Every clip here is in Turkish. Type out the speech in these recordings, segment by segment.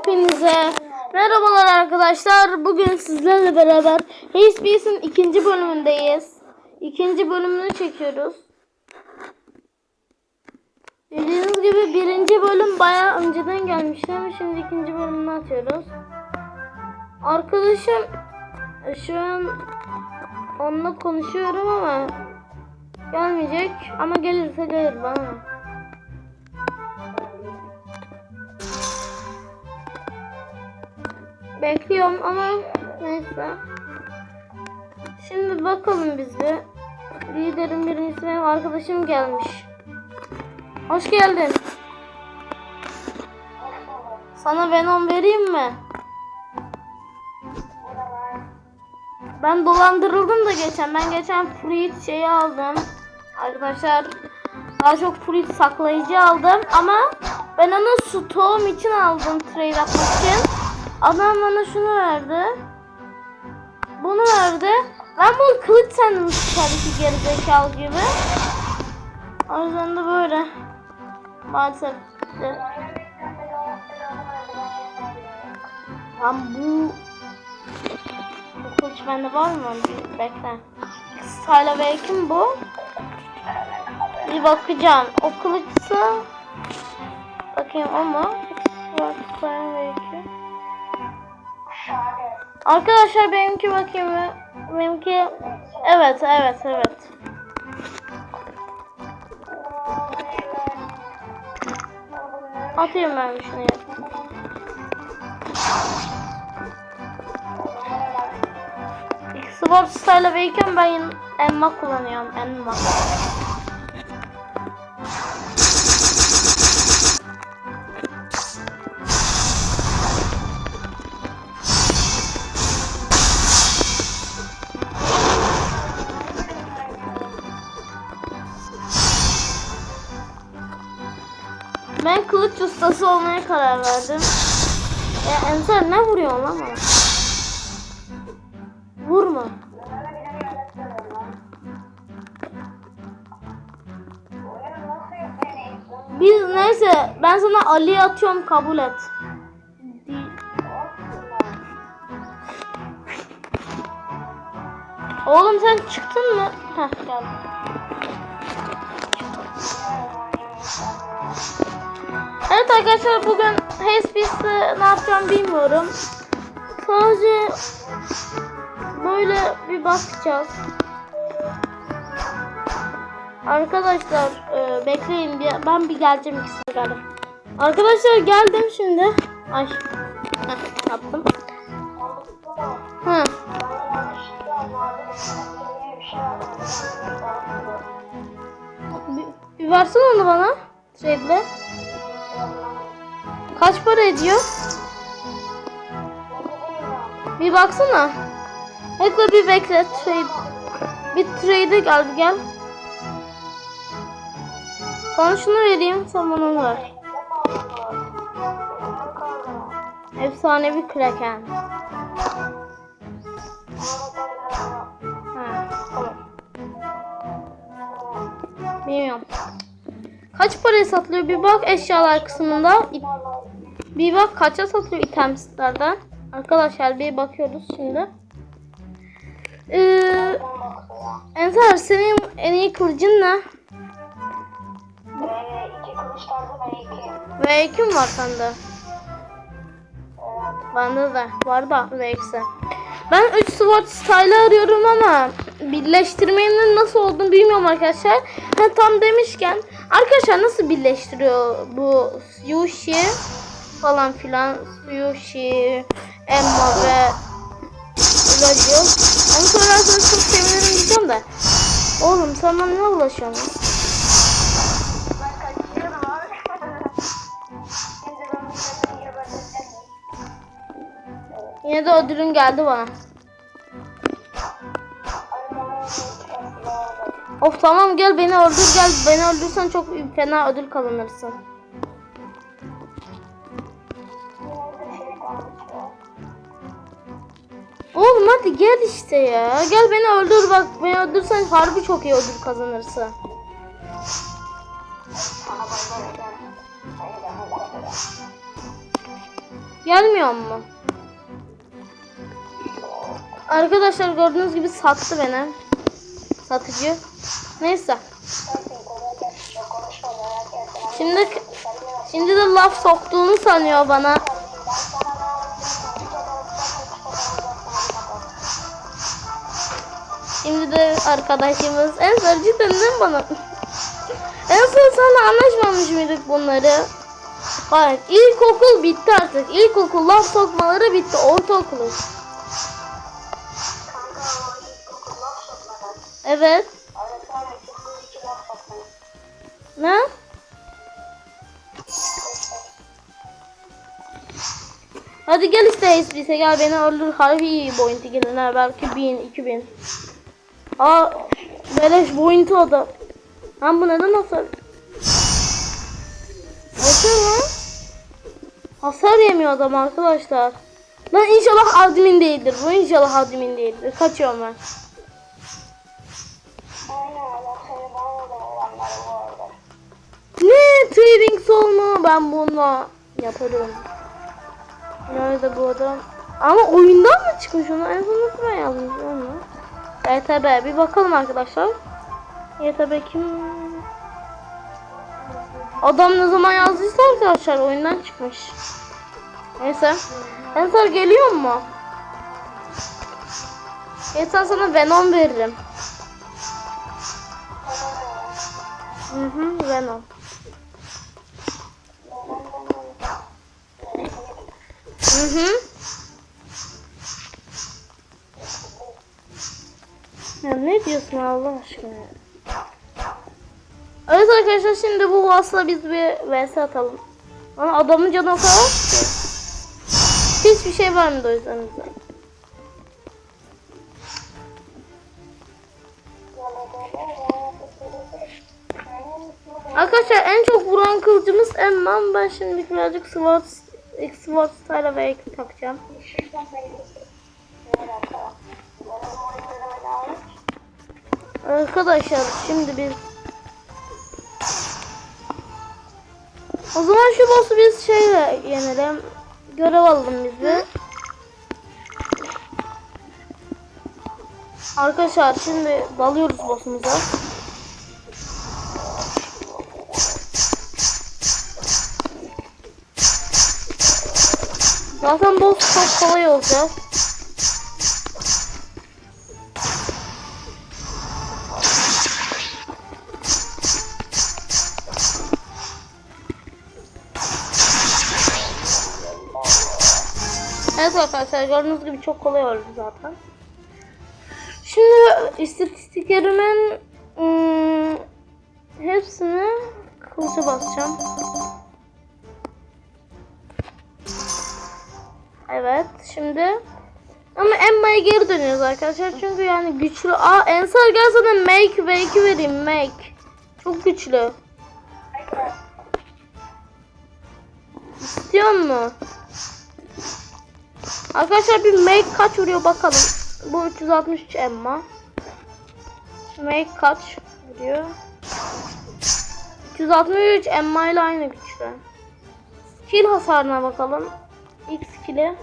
Hepinize merhabalar arkadaşlar. Bugün sizlerle beraber HSBS'in ikinci bölümündeyiz. İkinci bölümünü çekiyoruz. Bildiğiniz gibi birinci bölüm bayağı önceden gelmişti ama şimdi ikinci bölümünü atıyoruz. Arkadaşım şu an onunla konuşuyorum ama gelmeyecek ama gelirse gelir bana. Bekliyorum ama neyse. Şimdi bakalım biz bir. Liderin birincisi benim arkadaşım gelmiş. Hoş geldin. Sana Venom vereyim mi? Ben dolandırıldım da geçen. Ben geçen fruit şeyi aldım. Arkadaşlar daha çok fruit saklayıcı aldım ama ben onu stoğum için aldım trade yapmak için. Adam bana şunu verdi. Bunu verdi. Ben bunu kılıç sandım tabii ki gerizekalı gibi. O yüzden de böyle. Maalesef. de. Lan bu bu kılıç bende var mı? Bekle. Hala belki bu? Bir bakacağım. O kılıçsa bakayım ama Hala belki. Arkadaşlar benimki bakayım mı? Benimki evet evet evet. Atayım ben şunu. Sword Style Awaken ben Emma kullanıyorum. Emma. Ustası olmaya karar verdim. Ya Ensar ne vuruyorsun lan bana? Vurma. Biz neyse ben sana Ali'ye atıyorum kabul et. Oğlum sen çıktın mı? Heh geldim. Evet arkadaşlar bugün HSBC'de ne yapacağım bilmiyorum. Sadece böyle bir bakacağız. Arkadaşlar e, bekleyin bir, ben bir geleceğim ikisini. Arkadaşlar geldim şimdi. Ay. Yaptım. Hı. Bir, bir versene onu bana. Trade'le. Kaç para ediyor? Bir baksana. Bekle bir bekle. Trade. Bir trade'e gel bir gel. Sana şunu vereyim. Sen bana onu ver. Efsanevi kraken. Bilmiyorum. Kaç paraya satılıyor bir bak eşyalar kısmında. Bir bak kaça satılıyor itemslerden. Arkadaşlar bir bakıyoruz şimdi. Ee, Ensar senin en iyi kılıcın ne? iki kılıçlardan iki. V2 mi var sende? Bende de var da V2'si. Ben 3 sword style arıyorum ama birleştirmenin nasıl olduğunu bilmiyorum arkadaşlar. Ha, tam demişken arkadaşlar nasıl birleştiriyor bu Yushi falan filan Yushi, Emma ve Raju. Onu sorarsanız çok sevinirim diyeceğim de. Oğlum sen bana ne ulaşıyorsun? Yine de ödülün geldi bana. Of tamam gel beni öldür gel. Beni öldürsen çok fena ödül kazanırsın. Oğlum hadi gel işte ya. Gel beni öldür bak. Beni öldürsen harbi çok iyi ödül kazanırsın. Gelmiyor mu? Arkadaşlar gördüğünüz gibi sattı beni. Satıcı. Neyse. Şimdi şimdi de laf soktuğunu sanıyor bana. Şimdi de arkadaşımız en son cidden değil bana? En son sana anlaşmamış mıydık bunları? Hayır. İlkokul bitti artık. İlkokul laf sokmaları bitti. Ortaokul. Evet. Ne? Hadi gel işte HSBC'e gel beni öldür harbi iyi boyunti gelin ha belki 1000 2000. Aa beleş boyunti o da. Lan bu neden hasar? Hasar lan. Hasar yemiyor adam arkadaşlar. Lan inşallah admin değildir. Bu inşallah admin değildir. Kaçıyorum ben. Ne? Trading sol mu? Ben bununla yaparım. Nerede bu adam? Ama oyundan mı çıkmış onu? En son nasıl ben yazmış onu? YTB bir bakalım arkadaşlar. YTB kim? Adam ne zaman yazdıysa arkadaşlar oyundan çıkmış. Neyse. Ensar geliyor mu? Geçen sana Venom veririm. Hı hı Venom. Hı hı. Ya ne diyorsun Allah aşkına? Evet arkadaşlar şimdi bu vasla biz bir vs atalım. Ama adamın canı o kadar. Hiçbir şey vermedi o yüzden. Arkadaşlar en çok vuran kılıcımız Emman. Ben şimdi birazcık SWAT, Ve ek takacağım. Arkadaşlar şimdi biz O zaman şu boss'u biz şeyle yenelim. Görev alalım bizi. Arkadaşlar şimdi dalıyoruz boss'umuza. Zaten boss çok kolay olacak. Evet arkadaşlar gördüğünüz gibi çok kolay oldu zaten. Şimdi istatistiklerimin ım, hepsini kılıca basacağım. Evet şimdi ama Emma'ya geri dönüyoruz arkadaşlar çünkü yani güçlü. Aa Ensar gel sana make make vereyim make. Çok güçlü. İstiyor mu? Arkadaşlar bir make kaç vuruyor bakalım. Bu 363 Emma. Make kaç vuruyor? 363 Emma ile aynı güçte. Skill hasarına bakalım. X skill'i.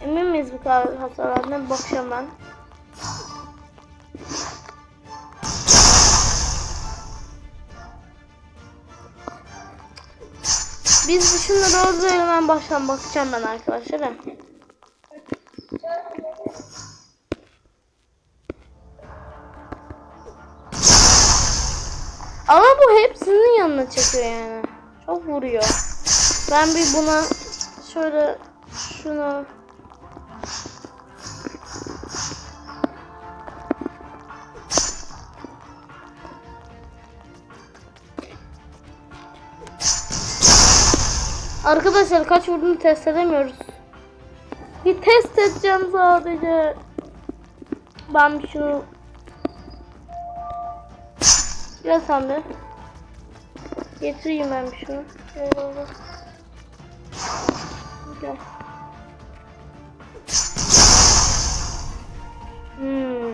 Emin miyiz bu kadar hasarlarına? Bakacağım ben. Biz şunları öldürelim hemen baştan bakacağım ben arkadaşlar. Ama bu hepsinin yanına çekiyor yani. Çok vuruyor. Ben bir buna şöyle şunu Arkadaşlar kaç vurduğunu test edemiyoruz. Bir test edeceğim sadece. Ben şunu Gel sen de. Getireyim ben şunu. Baba. Gel. Hmm.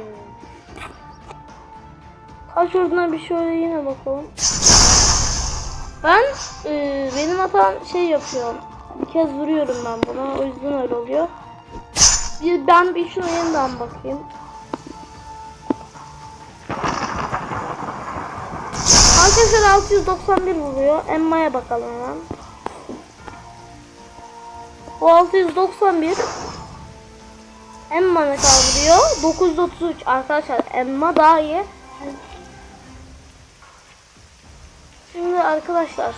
Kaç vurduğuna bir şöyle yine bakalım. Ben e, benim hatam şey yapıyorum. Bir kez vuruyorum ben buna. O yüzden öyle oluyor. Bir, ben bir şuna yeniden bakayım. Arkadaşlar 691 vuruyor. Emma'ya bakalım hemen. Bu 691 Emma ne kadar vuruyor? 933 arkadaşlar Emma daha iyi. Şimdi arkadaşlar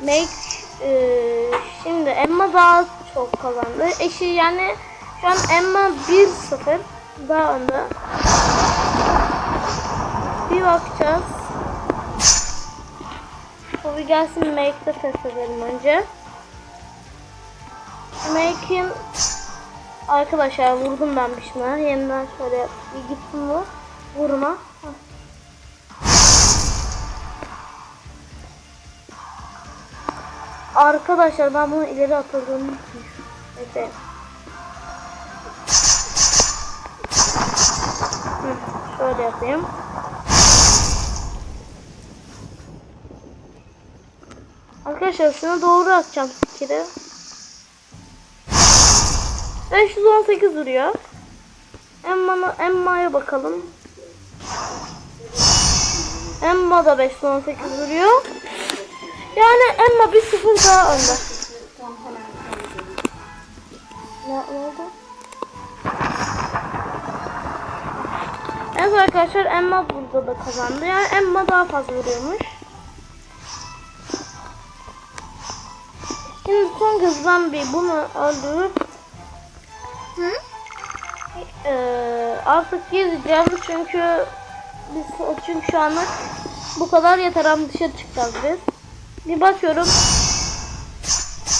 Make eee, şimdi Emma daha çok kazandı. Eşi yani şu an Emma 1-0 daha önde. Bir bakacağız. Bu bir gelsin Make'de test edelim önce. Make'in arkadaşlar vurdum ben bir şuna. Yeniden şöyle bir gitsin bu. Vurma. Arkadaşlar ben bunu ileri. Bekleyin. Hı, Şöyle yapayım. Arkadaşlar şuna doğru atacağım skill'i. 518 duruyor. Emma'ya Emma'ya bakalım. Emma da 518 duruyor. Yani Emma bir sıfır daha önde. Ne, oldu? Evet arkadaşlar Emma burada da kazandı. Yani Emma daha fazla vuruyormuş. Şimdi son kez ben bir bunu öldürüp Eee, artık gezeceğim çünkü biz çünkü şu anlık bu kadar yeter ama dışarı çıkacağız biz. Bir bakıyorum.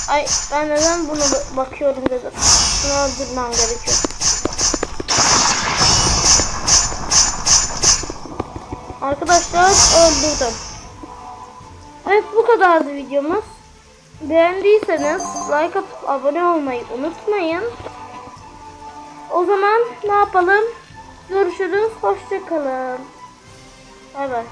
Ay ben neden bunu ba- bakıyorum dedim. Şunu öldürmem gerekiyor. Arkadaşlar öldürdüm. Evet bu kadardı videomuz. Beğendiyseniz like atıp abone olmayı unutmayın. O zaman ne yapalım? Görüşürüz. Hoşçakalın. Bay bay.